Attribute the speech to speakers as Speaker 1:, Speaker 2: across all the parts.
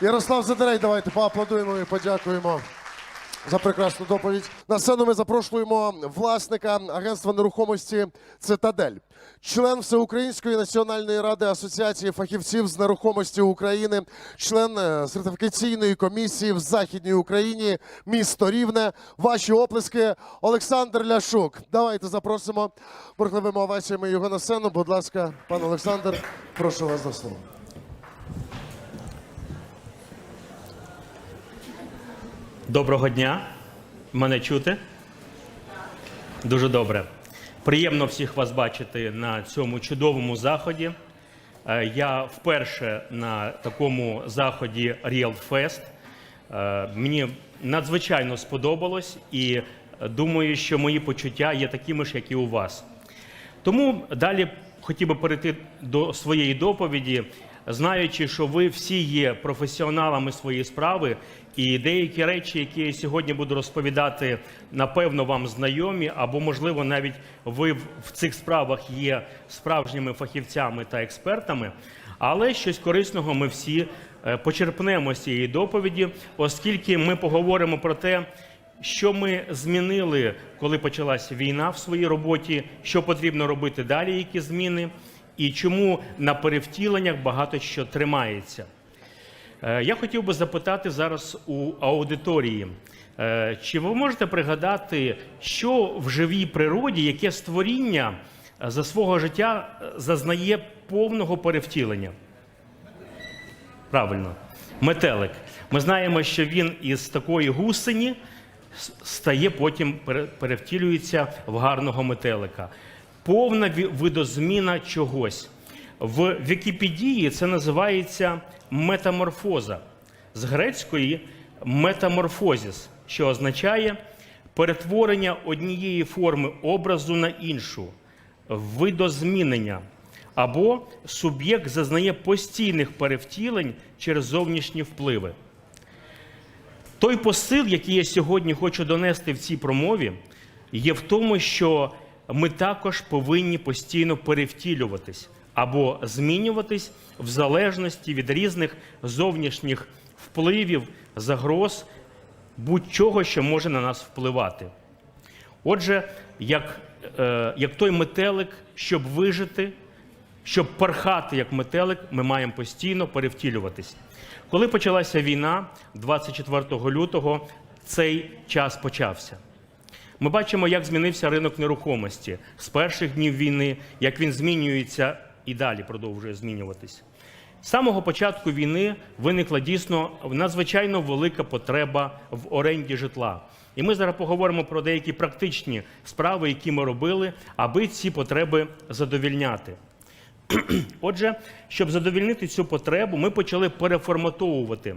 Speaker 1: Ярослав Задерей, давайте поаплодуємо і подякуємо за прекрасну доповідь. На сцену ми запрошуємо власника агентства нерухомості Цитадель, член Всеукраїнської національної ради асоціації фахівців з нерухомості України, член е, сертифікаційної комісії в Західній Україні, місто Рівне. Ваші оплески Олександр Ляшук. Давайте запросимо бурхливими оваціями його на сцену. Будь ласка, пан Олександр, прошу вас до слова.
Speaker 2: Доброго дня. Мене чути? Дуже добре. Приємно всіх вас бачити на цьому чудовому заході. Е, Я вперше на такому заході Real Fest. Е, Мені надзвичайно сподобалось і думаю, що мої почуття є такими ж, як і у вас. Тому далі хотів би перейти до своєї доповіді, знаючи, що ви всі є професіоналами своєї справи, і деякі речі, які я сьогодні буду розповідати, напевно, вам знайомі, або, можливо, навіть ви в цих справах є справжніми фахівцями та експертами. Але щось корисного ми всі е, почерпнемо з цієї доповіді, оскільки ми поговоримо про те, що ми змінили, коли почалася війна в своїй роботі, що потрібно робити далі, які зміни, і чому на перевтіленнях багато що тримається. Е, Я хотів би запитати зараз у аудиторії, е, чи ви можете пригадати, що в живій природі, яке створіння е, за свого життя зазнає повного перевтілення? Правильно, метелик. Ми знаємо, що він із такої гусені стає потім перевтілюється в гарного метелика. Повна видозміна чогось. В Вікіпедії це називається метаморфоза з грецької метаморфозіс, що означає перетворення однієї форми образу на іншу, видозмінення. Або суб'єкт зазнає постійних перевтілень через зовнішні впливи. Той посил, який я сьогодні хочу донести в цій промові, є в тому, що ми також повинні постійно перевтілюватись або змінюватись в залежності від різних зовнішніх впливів, загроз, будь-чого, що може на нас впливати. Отже, як, е, як той метелик, щоб вижити, щоб пархати як метелик, ми маємо постійно перевтілюватись. Коли почалася війна, 24 лютого, цей час почався. Ми бачимо, як змінився ринок нерухомості з перших днів війни, як він змінюється і далі продовжує змінюватись. З самого початку війни виникла дійсно надзвичайно велика потреба в оренді житла. І ми зараз поговоримо про деякі практичні справи, які ми робили, аби ці потреби задовільняти. Отже, щоб задовільнити цю потребу, ми почали переформатовувати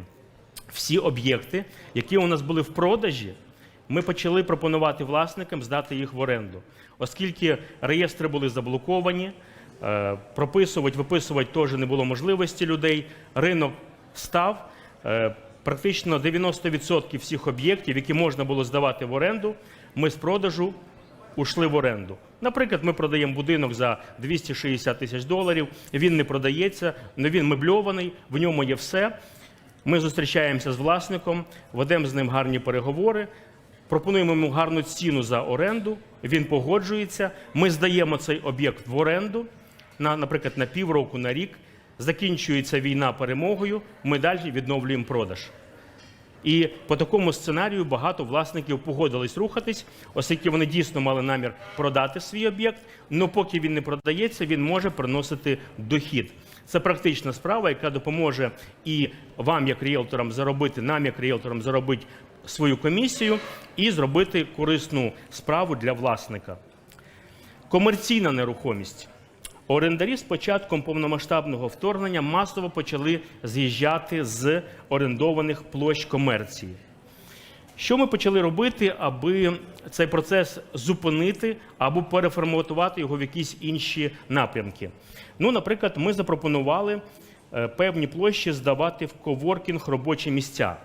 Speaker 2: всі об'єкти, які у нас були в продажі. Ми почали пропонувати власникам здати їх в оренду, оскільки реєстри були заблоковані, е, прописувати, виписувати теж не було можливості людей. Ринок став. е, Практично 90% всіх об'єктів, які можна було здавати в оренду, ми з продажу ушли в оренду. Наприклад, ми продаємо будинок за 260 тисяч доларів. Він не продається, але він мебльований, в ньому є все. Ми зустрічаємося з власником, ведемо з ним гарні переговори, пропонуємо йому гарну ціну за оренду. Він погоджується. Ми здаємо цей об'єкт в оренду на, наприклад, на півроку, на рік. Закінчується війна перемогою. Ми далі відновлюємо продаж. І по такому сценарію багато власників погодились рухатись, оскільки вони дійсно мали намір продати свій об'єкт. але поки він не продається, він може приносити дохід. Це практична справа, яка допоможе і вам, як ріелторам, заробити, нам, як ріелторам, заробити свою комісію і зробити корисну справу для власника. Комерційна нерухомість. Орендарі з початком повномасштабного вторгнення масово почали з'їжджати з орендованих площ комерції. Що ми почали робити, аби цей процес зупинити або переформатувати його в якісь інші напрямки? Ну, наприклад, ми запропонували е, певні площі здавати в коворкінг робочі місця.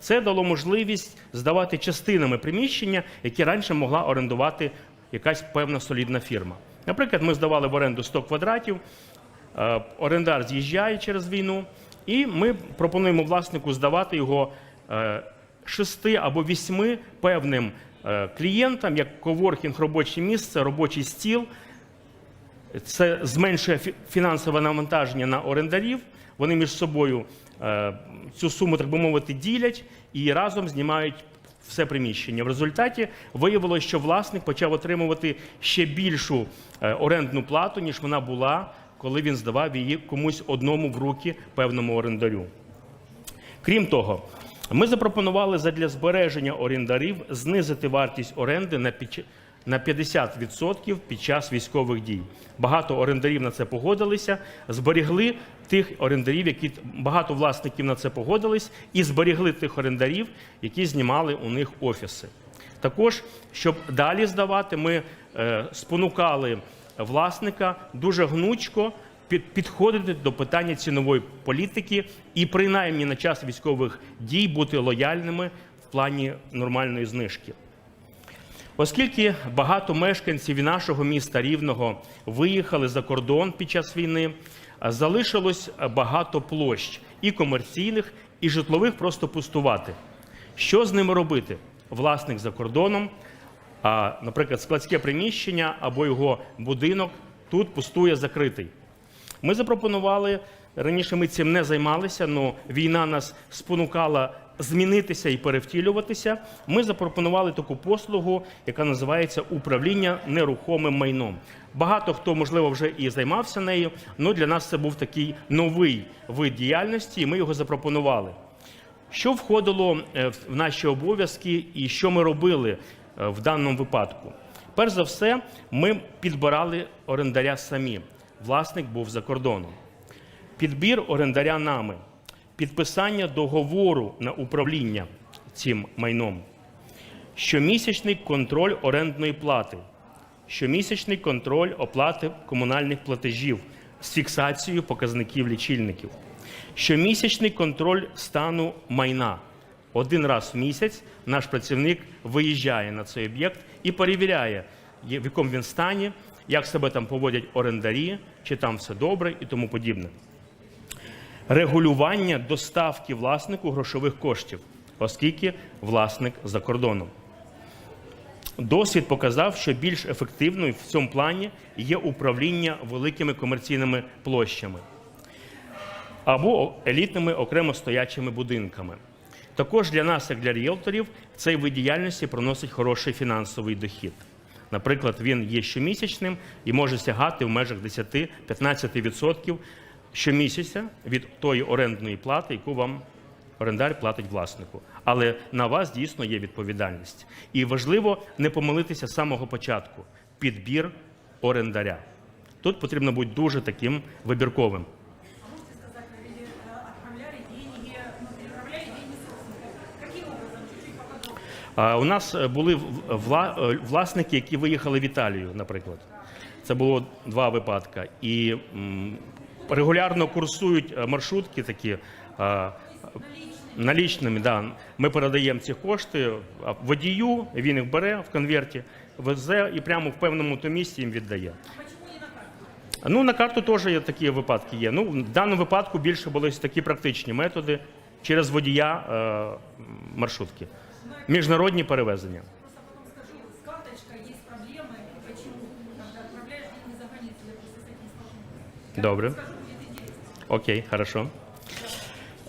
Speaker 2: Це дало можливість здавати частинами приміщення, які раніше могла орендувати якась певна солідна фірма. Наприклад, ми здавали в оренду 100 квадратів, е, орендар з'їжджає через війну, І ми пропонуємо власнику здавати його е, шести або вісьми певним е, клієнтам, як коворкінг, робоче місце, робочий стіл. Це зменшує фінансове навантаження на орендарів. Вони між собою е, цю суму, так би мовити, ділять і разом знімають все приміщення. В результаті виявилося, що власник почав отримувати ще більшу е, орендну плату, ніж вона була, коли він здавав її комусь одному в руки певному орендарю. Крім того, ми запропонували задля збереження орендарів знизити вартість оренди на на 50% під час військових дій. Багато орендарів на це погодилися, зберігли тих орендарів, які багато власників на це погодились, і зберігли тих орендарів, які знімали у них офіси. Також, щоб далі здавати, ми е, спонукали власника дуже гнучко під- підходити до питання цінової політики і принаймні на час військових дій бути лояльними в плані нормальної знижки. Оскільки багато мешканців нашого міста Рівного виїхали за кордон під час війни, залишилось багато площ і комерційних, і житлових просто пустувати. Що з ними робити? Власник за кордоном, а, наприклад, складське приміщення або його будинок тут пустує закритий. Ми запропонували раніше. Ми цим не займалися, але війна нас спонукала змінитися і перевтілюватися. Ми запропонували таку послугу, яка називається управління нерухомим майном. Багато хто, можливо, вже і займався нею, але для нас це був такий новий вид діяльності, і ми його запропонували. Що входило е, в наші обов'язки і що ми робили е, в даному випадку? Перш за все, ми підбирали орендаря самі. Власник був за кордоном. Підбір орендаря нами, підписання договору на управління цим майном, щомісячний контроль орендної плати, щомісячний контроль оплати комунальних платежів з фіксацією показників лічильників, щомісячний контроль стану майна. Один раз в місяць наш працівник виїжджає на цей об'єкт і перевіряє, в якому він стані, як себе там поводять орендарі, чи там все добре і тому подібне. Регулювання доставки власнику грошових коштів, оскільки власник за кордоном. Досвід показав, що більш ефективною в цьому плані є управління великими комерційними площами або елітними окремо стоячими будинками. Також для нас, як для ріелторів, цей вид діяльності приносить хороший фінансовий дохід. Наприклад, він є щомісячним і може сягати в межах 10-15% щомісяця від тої орендної плати, яку вам орендар платить власнику. Але на вас дійсно є відповідальність. І важливо не помилитися з самого початку. Підбір орендаря. Тут потрібно бути дуже таким вибірковим. У нас були власники, які виїхали в Італію, наприклад. Це було два випадки. І регулярно курсують е, маршрутки такі е, налічними. Да. Ми передаємо ці кошти водію, він їх бере в конверті, везе і прямо в певному то місці їм віддає. Ну, на карту теж є такі випадки є. Ну, в даному випадку більше були такі практичні методи через водія е, маршрутки. Міжнародні перевезення. Добре. Окей, хорошо.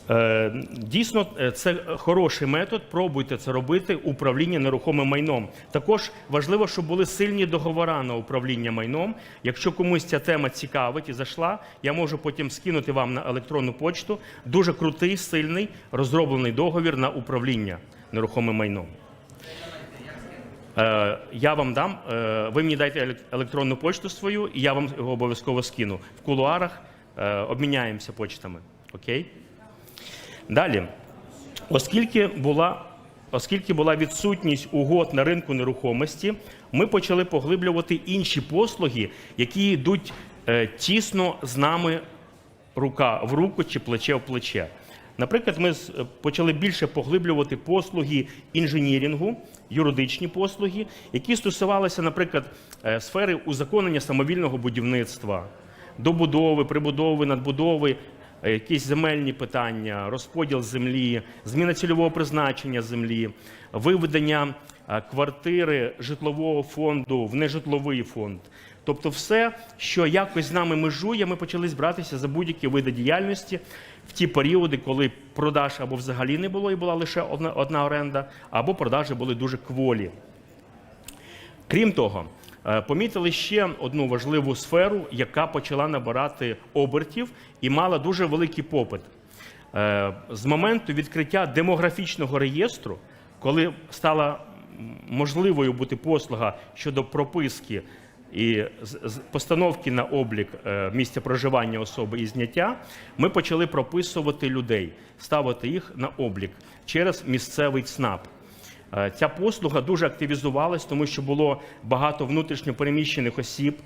Speaker 2: Е, Дійсно, е, це хороший метод. Пробуйте це робити. Управління нерухомим майном. Також важливо, щоб були сильні договори на управління майном. Якщо комусь ця тема цікавить і зайшла, я можу потім скинути вам на електронну почту дуже крутий, сильний розроблений договір на управління нерухомим майном. Е, Я вам дам, ви мені дайте елек- електронну почту свою, і я вам його обов'язково скину. В кулуарах обміняємося почтами. Окей? Далі, оскільки була, оскільки була відсутність угод на ринку нерухомості, ми почали поглиблювати інші послуги, які йдуть е, тісно з нами рука в руку чи плече в плече. Наприклад, ми почали більше поглиблювати послуги інженірінгу, юридичні послуги, які стосувалися, наприклад, е, сфери узаконення самовільного будівництва, добудови, прибудови, надбудови, е, якісь земельні питання, розподіл землі, зміна цільового призначення землі, виведення е, квартири житлового фонду в нежитловий фонд. Тобто, все, що якось з нами межує, ми почали збиратися за будь-які види діяльності в ті періоди, коли продаж або взагалі не було і була лише одна, одна оренда, або продажі були дуже кволі. Крім того, помітили ще одну важливу сферу, яка почала набирати обертів і мала дуже великий попит. Е, З моменту відкриття демографічного реєстру, коли стала можливою бути послуга щодо прописки і постановки на облік е, місця проживання особи і зняття, ми почали прописувати людей, ставити їх на облік через місцевий ЦНАП. Е, Ця послуга дуже активізувалась, тому що було багато внутрішньо переміщених осіб.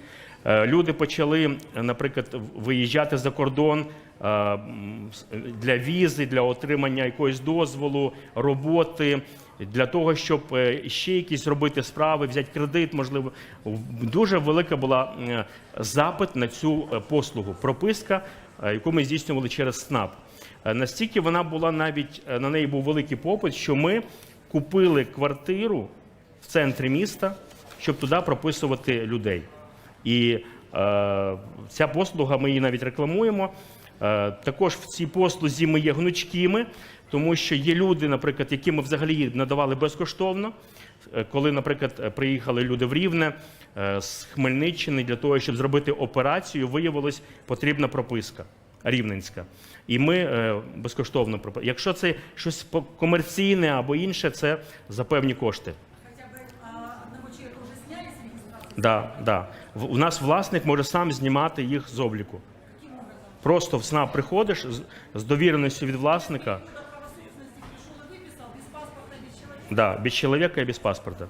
Speaker 2: Е, Люди почали, е, наприклад, виїжджати за кордон для візи, для отримання якогось дозволу, роботи, для того, щоб ще якісь робити справи, взяти кредит, можливо. Дуже велика була запит на цю послугу. Прописка, яку ми здійснювали через СНАП. Настільки вона була навіть на неї був великий попит, що ми купили квартиру в центрі міста, щоб туди прописувати людей. І е, ця послуга, ми її навіть рекламуємо. Е, також в цій послузі ми є гнучкими, тому що є люди, наприклад, які ми взагалі надавали безкоштовно. Е, Коли, наприклад, приїхали люди в Рівне е, з Хмельниччини для того, щоб зробити операцію, виявилось потрібна прописка рівненська. І ми е, безкоштовно Якщо це щось комерційне або інше, це за певні кошти. Да, да. В- У нас власник може сам знімати їх з обліку. Просто в СНАП приходиш з, довіреністю від власника, да, без чоловіка і без паспорта.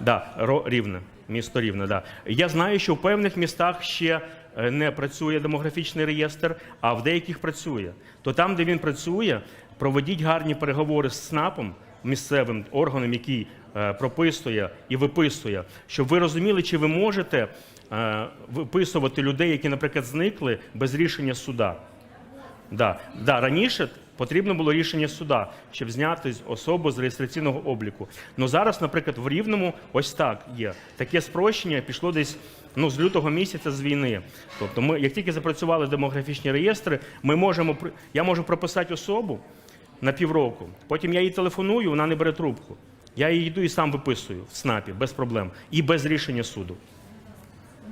Speaker 2: Да, рівне, місто рівне. Да. Я знаю, що в певних містах ще не працює демографічний реєстр, а в деяких працює. То там, де він працює, проведіть гарні переговори з СНАПом, місцевим органом, який е, прописує і виписує, щоб ви розуміли, чи ви можете е, виписувати людей, які, наприклад, зникли без рішення суда. Да, да, раніше потрібно було рішення суда, щоб зняти особу з реєстраційного обліку. Ну зараз, наприклад, в Рівному ось так є. Таке спрощення пішло десь ну, з лютого місяця з війни. Тобто, ми, як тільки запрацювали демографічні реєстри, ми можемо я можу прописати особу на півроку. Потім я їй телефоную, вона не бере трубку. Я її йду і сам виписую в СНАПі без проблем і без рішення суду.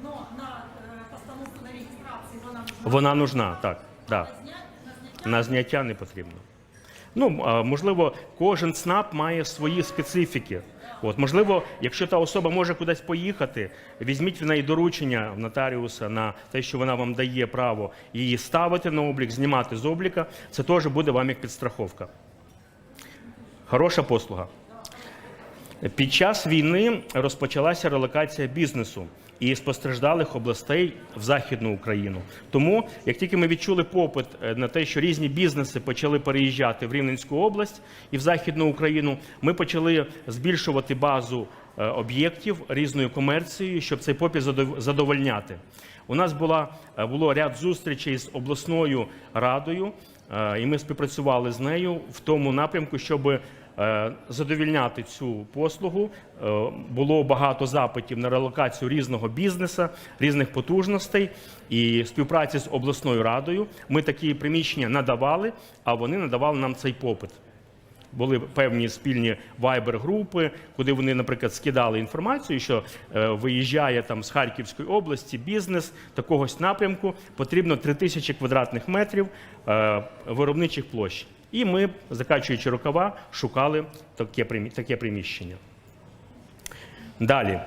Speaker 3: Но на э, постановку на регистрации вона нужна.
Speaker 2: Вона нужна, так. Да.
Speaker 3: На
Speaker 2: зняття не потрібно. Ну, можливо, кожен ЦНАП має свої специфіки. От, можливо, якщо та особа може кудись поїхати, візьміть в неї доручення в нотаріуса на те, що вона вам дає право її ставити на облік, знімати з обліка. Це теж буде вам як підстраховка. Хороша послуга. Під час війни розпочалася релокація бізнесу і з постраждалих областей в Західну Україну. Тому, як тільки ми відчули попит е, на те, що різні бізнеси почали переїжджати в Рівненську область і в Західну Україну, ми почали збільшувати базу е, об'єктів різною комерцією, щоб цей попит задов- задовольняти. У нас була е, було ряд зустрічей з обласною радою, і ми співпрацювали з нею в тому напрямку, щоб Е, задовільняти цю послугу. Е, Було багато запитів на релокацію різного бізнесу, різних потужностей і співпраці з обласною радою. Ми такі приміщення надавали, а вони надавали нам цей попит. Були певні спільні вайбер-групи, куди вони, наприклад, скидали інформацію, що е, виїжджає там з Харківської області бізнес такогось напрямку, потрібно 3000 квадратних метрів е, виробничих площ. І ми, закачуючи рукава, шукали таке, приміщення. Далі.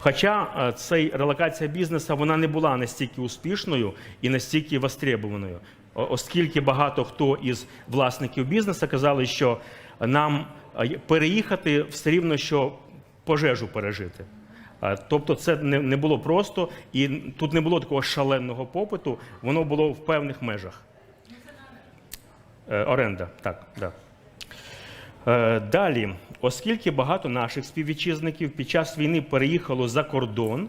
Speaker 2: Хоча е, цей релокація бізнесу вона не була настільки успішною і настільки востребованою, оскільки багато хто із власників бізнесу казали, що нам е, переїхати все рівно, що пожежу пережити. Е, Тобто це не було просто, і тут не було такого шаленого попиту, воно було в певних межах. Е, Оренда, так, да. Е, Далі, оскільки багато наших співвітчизників під час війни переїхало за кордон,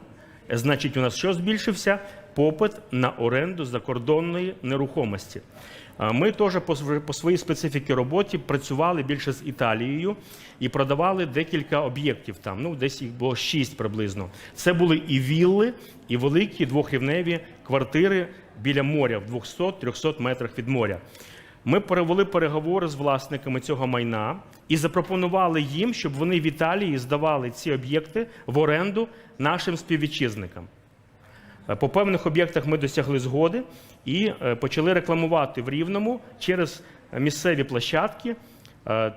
Speaker 2: значить, у нас що збільшився? попит на оренду закордонної нерухомості. Е, Ми теж по по своїй специфіці роботі працювали більше з Італією і продавали декілька об'єктів там. Ну, десь їх було шість приблизно. Це були і вілли, і великі двохрівневі квартири біля моря в 200-300 метрах від моря. Ми перевели переговори з власниками цього майна і запропонували їм, щоб вони в Італії здавали ці об'єкти в оренду нашим співвітчизникам. Е, По певних об'єктах ми досягли згоди і е, почали рекламувати в Рівному через місцеві площадки е,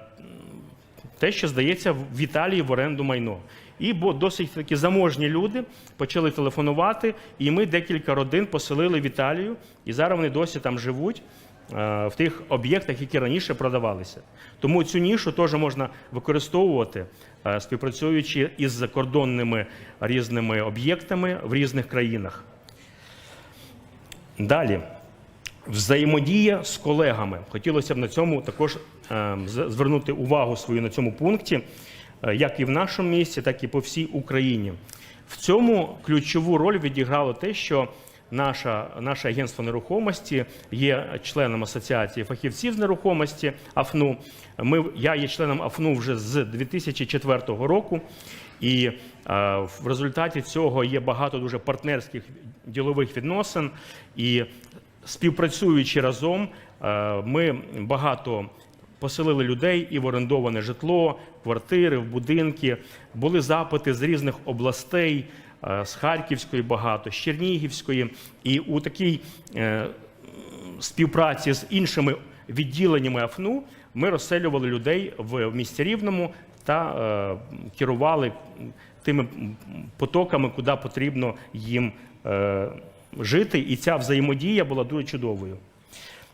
Speaker 2: те, що здається в Італії в оренду майно. І бо досить такі заможні люди почали телефонувати, і ми декілька родин поселили в Італію, і зараз вони досі там живуть е, в тих об'єктах, які раніше продавалися. Тому цю нішу теж можна використовувати, е, співпрацюючи із закордонними різними об'єктами в різних країнах. Далі. Взаємодія з колегами. Хотілося б на цьому також е, звернути увагу свою на цьому пункті, е, як і в нашому місті, так і по всій Україні. В цьому ключову роль відіграло те, що наша, наше агентство нерухомості є членом Асоціації фахівців з нерухомості АФНУ. Ми, я є членом АФНУ вже з 2004 року. І е, в результаті цього є багато дуже партнерських ділових відносин. І співпрацюючи разом, е, ми багато поселили людей і в орендоване житло, квартири, в будинки. Були запити з різних областей, з Харківської багато, з Чернігівської. І у такій е, співпраці з іншими відділеннями АФНУ ми розселювали людей в місті Рівному та е, керували тими потоками, куди потрібно їм е, жити. І ця взаємодія була дуже чудовою.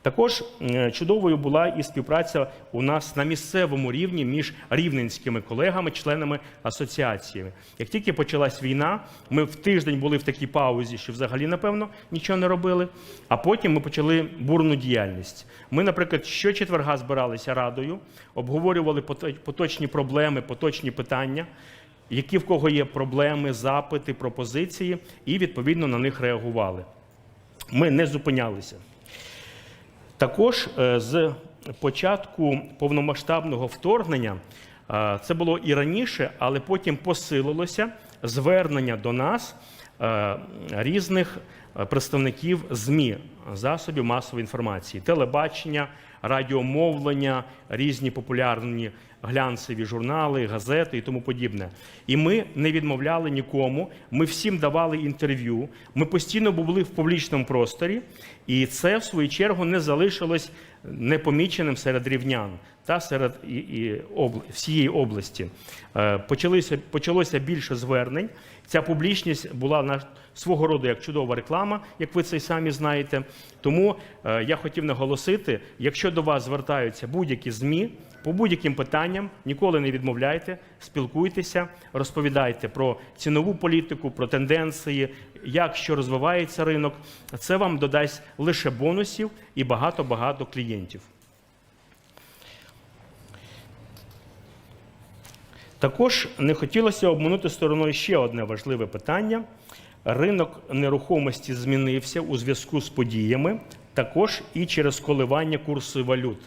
Speaker 2: Також чудовою була і співпраця у нас на місцевому рівні між рівненськими колегами, членами асоціації. Як тільки почалась війна, ми в тиждень були в такій паузі, що взагалі, напевно, нічого не робили. А потім ми почали бурну діяльність. Ми, наприклад, щочетверга збиралися радою, обговорювали пото- поточні проблеми, поточні питання. Які в кого є проблеми, запити, пропозиції, і відповідно на них реагували. Ми не зупинялися. Також е, з початку повномасштабного вторгнення е, це було і раніше, але потім посилилося звернення до нас е, різних представників ЗМІ, засобів масової інформації, телебачення, радіомовлення, різні популярні глянцеві журнали, газети і тому подібне. І ми не відмовляли нікому. Ми всім давали інтерв'ю. Ми постійно були в публічному просторі, і це в свою чергу не залишилось непоміченим серед рівнян та серед і, і обл- всієї області. Е, Почалося, почалося більше звернень. Ця публічність була на свого роду як чудова реклама, як ви це й самі знаєте. Тому е, я хотів наголосити: якщо до вас звертаються будь-які ЗМІ по будь-яким питанням, ніколи не відмовляйте, спілкуйтеся, розповідайте про цінову політику, про тенденції, як що розвивається ринок. Це вам додасть лише бонусів і багато-багато клієнтів. Також не хотілося обминути стороною ще одне важливе питання. Ринок нерухомості змінився у зв'язку з подіями, також і через коливання курсу валют.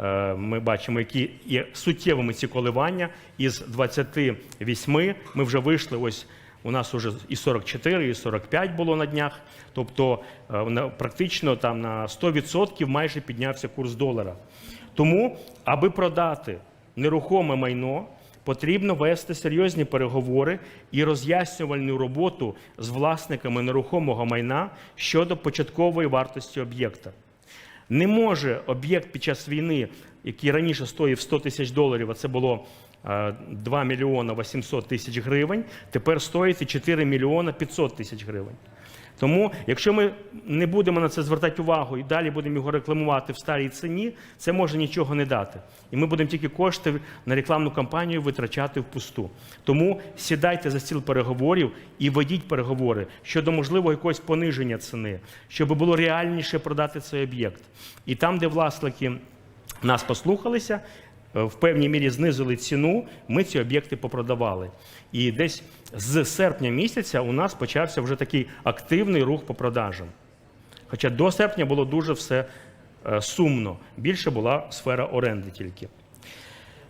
Speaker 2: Е, Ми бачимо, які є суттєвими ці коливання. Із 28 ми вже вийшли. Ось у нас вже і 44, і 45 було на днях. Тобто е, практично там на 100% майже піднявся курс долара. Тому, аби продати нерухоме майно, потрібно вести серйозні переговори і роз'яснювальну роботу з власниками нерухомого майна щодо початкової вартості об'єкта. Не може об'єкт під час війни, який раніше стоїв 100 тисяч доларів, а це було е, 2 мільйона 800 тисяч гривень, тепер стоїть 4 мільйона 500 тисяч гривень. Тому, якщо ми не будемо на це звертати увагу і далі будемо його рекламувати в старій ціні, це може нічого не дати. І ми будемо тільки кошти на рекламну кампанію витрачати впусту. Тому сідайте за стіл переговорів і ведіть переговори щодо можливого якогось пониження ціни, щоб було реальніше продати цей об'єкт. І там, де власники нас послухалися, в певній мірі знизили ціну, ми ці об'єкти попродавали. І десь з серпня місяця у нас почався вже такий активний рух по продажам. Хоча до серпня було дуже все е, сумно. Більше була сфера оренди тільки.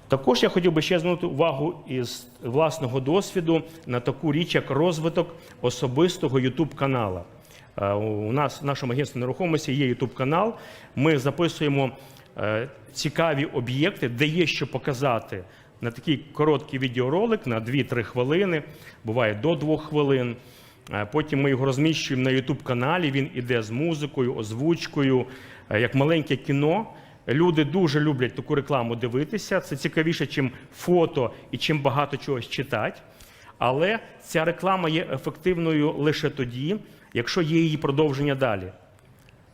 Speaker 2: Також я хотів би ще звернути увагу із власного досвіду на таку річ, як розвиток особистого youtube канала. Е, У нас в нашому агентстві нерухомості є youtube канал. Ми записуємо е, цікаві об'єкти, де є що показати на такий короткий відеоролик на 2-3 хвилини, буває до 2 хвилин. Е, Потім ми його розміщуємо на youtube каналі. Він іде з музикою, озвучкою, е, як маленьке кіно. Люди дуже люблять таку рекламу дивитися. Це цікавіше, чим фото і чим багато чогось читати. Але ця реклама є ефективною лише тоді, якщо є її продовження далі.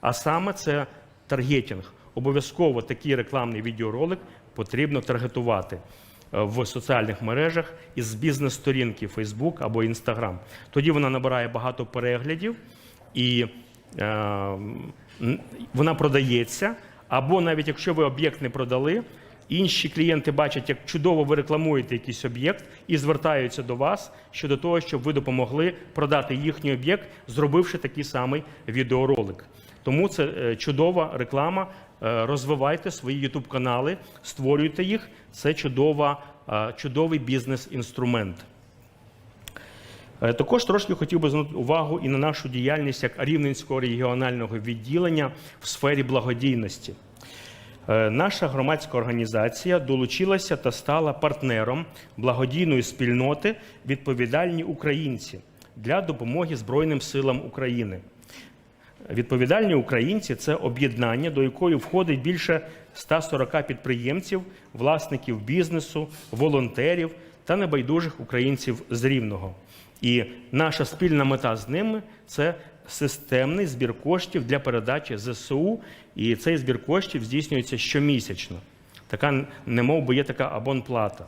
Speaker 2: А саме це таргетинг. Обов'язково такий рекламний відеоролик потрібно таргетувати е, в соціальних мережах із бізнес-сторінки Facebook або Instagram. Тоді вона набирає багато переглядів і е, вона продається. Або навіть якщо ви об'єкт не продали, інші клієнти бачать, як чудово ви рекламуєте якийсь об'єкт і звертаються до вас щодо того, щоб ви допомогли продати їхній об'єкт, зробивши такий самий відеоролик. Тому це е, чудова реклама. Е, Розвивайте свої youtube канали, створюйте їх. Це чудова, е, чудовий бізнес-інструмент. Е, Також трошки хотів би звернути увагу і на нашу діяльність як Рівненського регіонального відділення в сфері благодійності. Наша громадська організація долучилася та стала партнером благодійної спільноти Відповідальні українці для допомоги Збройним силам України. Відповідальні українці це об'єднання, до якої входить більше 140 підприємців, власників бізнесу, волонтерів та небайдужих українців з Рівного. І наша спільна мета з ними це системний збір коштів для передачі ЗСУ. І цей збір коштів здійснюється щомісячно. Така немов би є така абонплата.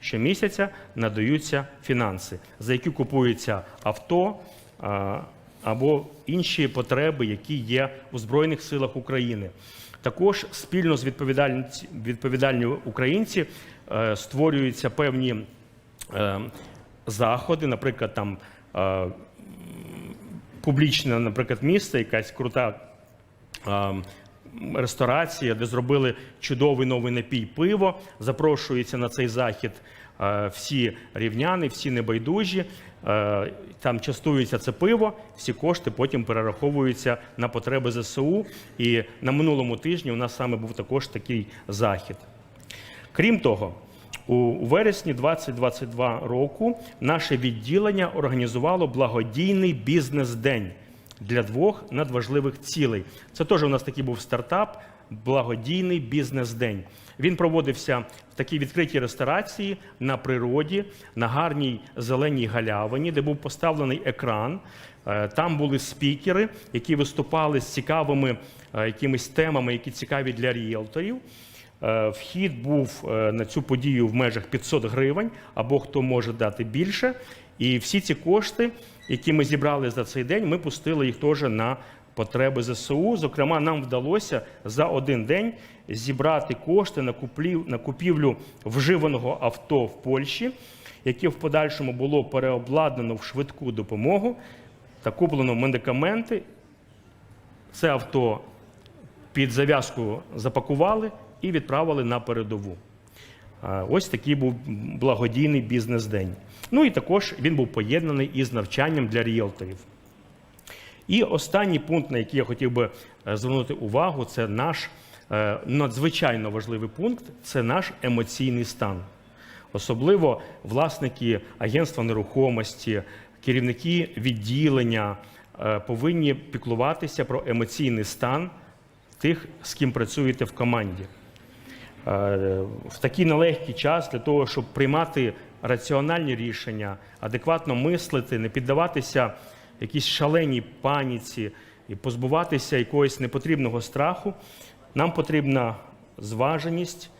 Speaker 2: Щомісяця надаються фінанси, за які купується авто або інші потреби, які є у Збройних силах України. Також спільно з відповідальні, українці е, створюються певні е, заходи, наприклад, там е, публічне, наприклад, місце, якась крута ресторація, де зробили чудовий новий напій пиво. Запрошується на цей захід всі рівняни, всі небайдужі. Е, Там частується це пиво, всі кошти потім перераховуються на потреби ЗСУ. І на минулому тижні у нас саме був також такий захід. Крім того, у вересні 2022 року наше відділення організувало благодійний бізнес-день для двох надважливих цілей. Це теж у нас такий був стартап, благодійний бізнес-день. Він проводився в такій відкритій ресторації на природі, на гарній зеленій галявині, де був поставлений екран. Е, Там були спікери, які виступали з цікавими е, якимись темами, які цікаві для ріелторів. Е, Вхід був на цю подію в межах 500 гривень, або хто може дати більше. І всі ці кошти, які ми зібрали за цей день, ми пустили їх теж на потреби ЗСУ. Зокрема, нам вдалося за один день зібрати кошти на куплів- на купівлю вживаного авто в Польщі, яке в подальшому було переобладнано в швидку допомогу та куплено медикаменти. Це авто під зав'язку запакували і відправили на передову. Ось такий був благодійний бізнес-день. Ну і також він був поєднаний із навчанням для ріелторів. І останній пункт, на який я хотів би е, звернути увагу, це наш е, надзвичайно важливий пункт це наш емоційний стан. Особливо власники агентства нерухомості, керівники відділення е, повинні піклуватися про емоційний стан тих, з ким працюєте в команді. В такий нелегкий час для того, щоб приймати раціональні рішення, адекватно мислити, не піддаватися якійсь шаленій паніці і позбуватися якогось непотрібного страху, нам потрібна зваженість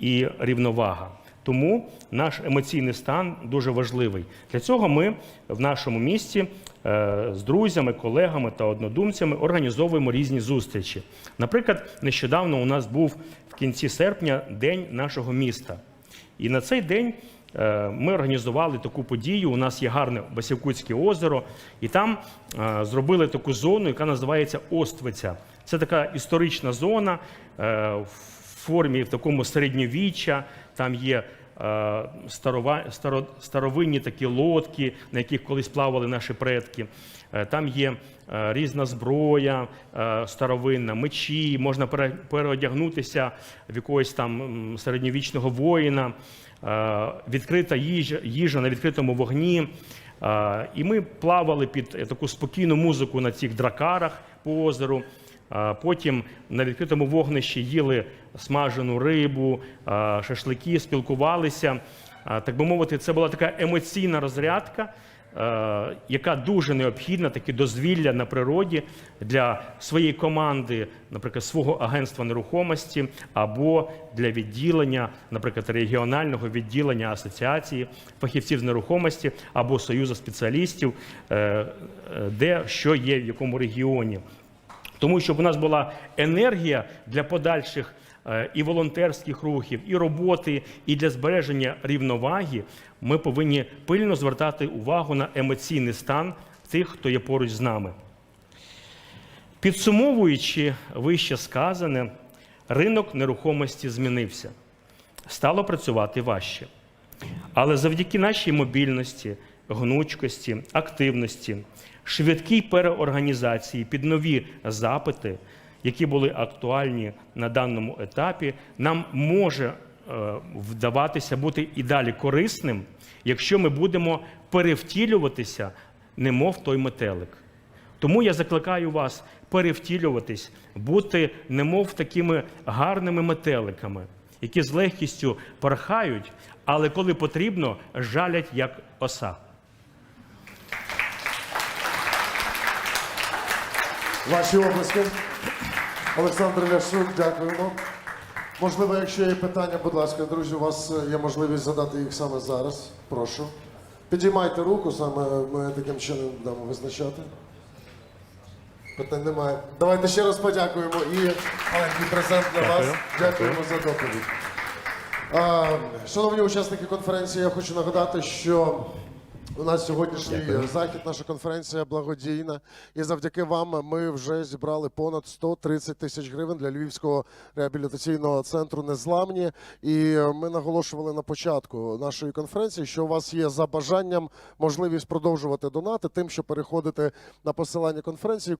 Speaker 2: і рівновага. Тому наш емоційний стан дуже важливий. Для цього ми в нашому місті е, з друзями, колегами та однодумцями організовуємо різні зустрічі. Наприклад, нещодавно у нас був в кінці серпня день нашого міста. І на цей день ми організували таку подію. У нас є гарне Басівкутське озеро, і там е, зробили таку зону, яка називається Оствиця. Це така історична зона е, в формі в такому середньовіччя. Там є е, старовинні такі лодки, на яких колись плавали наші предки. Е, Там є е, різна зброя е, старовинна, мечі, можна переодягнутися в якогось там середньовічного воїна, е, відкрита їжа, їжа на відкритому вогні. Е, І ми плавали під е, таку спокійну музику на цих дракарах по озеру. Потім на відкритому вогнищі їли смажену рибу, шашлики, спілкувалися. Так би мовити, це була така емоційна розрядка, яка дуже необхідна, таке дозвілля на природі для своєї команди, наприклад, свого агентства нерухомості або для відділення, наприклад, регіонального відділення асоціації фахівців з нерухомості або союзу спеціалістів, е, е, де що є в якому регіоні. Тому щоб у нас була енергія для подальших е, і волонтерських рухів, і роботи, і для збереження рівноваги, ми повинні пильно звертати увагу на емоційний стан тих, хто є поруч з нами. Підсумовуючи вище сказане, ринок нерухомості змінився, стало працювати важче. Але завдяки нашій мобільності, гнучкості, активності, швидкій переорганізації під нові запити, які були актуальні на даному етапі, нам може е, вдаватися бути і далі корисним, якщо ми будемо перевтілюватися, немов той метелик. Тому я закликаю вас перевтілюватись, бути немов такими гарними метеликами, які з легкістю порхають, але коли потрібно, жалять як оса.
Speaker 1: Ваші обласки. Олександр Ляшук, дякуємо. Можливо, якщо є питання, будь ласка, друзі, у вас е, є можливість задати їх саме зараз. Прошу. Підіймайте руку, саме ми таким чином будемо визначати. Питань немає. Давайте ще раз подякуємо і маленький презент для вас. Дякуємо за доповідь. Шановні учасники конференції, я хочу нагадати, що у нас сьогоднішній захід, наша конференція благодійна, і завдяки вам ми вже зібрали понад 130 тисяч гривень для Львівського реабілітаційного центру Незламні. І ми наголошували на початку нашої конференції, що у вас є за бажанням можливість продовжувати донати тим, що переходите на посилання конференції.